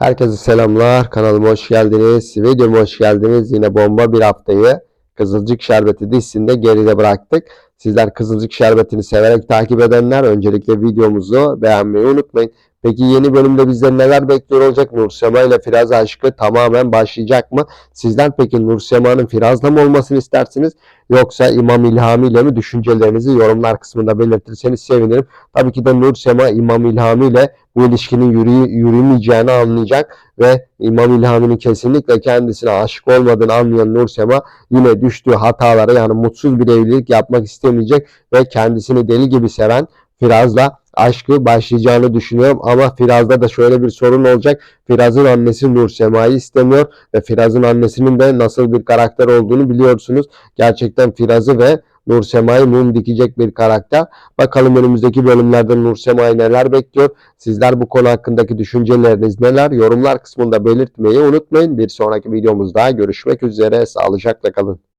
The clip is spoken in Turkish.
Herkese selamlar. Kanalıma hoş geldiniz. Videoma hoş geldiniz. Yine bomba bir haftayı Kızılcık Şerbeti dizisinde geride bıraktık. Sizler Kızılcık Şerbeti'ni severek takip edenler öncelikle videomuzu beğenmeyi unutmayın. Peki yeni bölümde bizleri neler bekliyor olacak? Nursema ile Firaz aşkı tamamen başlayacak mı? Sizler peki Nursema'nın Firaz'la mı olmasını istersiniz? Yoksa İmam İlhami ile mi? Düşüncelerinizi yorumlar kısmında belirtirseniz sevinirim. Tabii ki de Nursema İmam İlhami ile bu ilişkinin yürü, yürümeyeceğini anlayacak ve İmam İlhami'nin kesinlikle kendisine aşık olmadığını anlayan Nursema yine düştüğü hatalara yani mutsuz bir evlilik yapmak istemeyecek ve kendisini deli gibi seven Firaz'la aşkı başlayacağını düşünüyorum ama Firaz'da da şöyle bir sorun olacak. Firaz'ın annesi Nursema'yı istemiyor ve Firaz'ın annesinin de nasıl bir karakter olduğunu biliyorsunuz. Gerçekten Firaz'ı ve Nursema'yı mum dikecek bir karakter. Bakalım önümüzdeki bölümlerde Nursema'yı neler bekliyor? Sizler bu konu hakkındaki düşünceleriniz neler? Yorumlar kısmında belirtmeyi unutmayın. Bir sonraki videomuzda görüşmek üzere. Sağlıcakla kalın.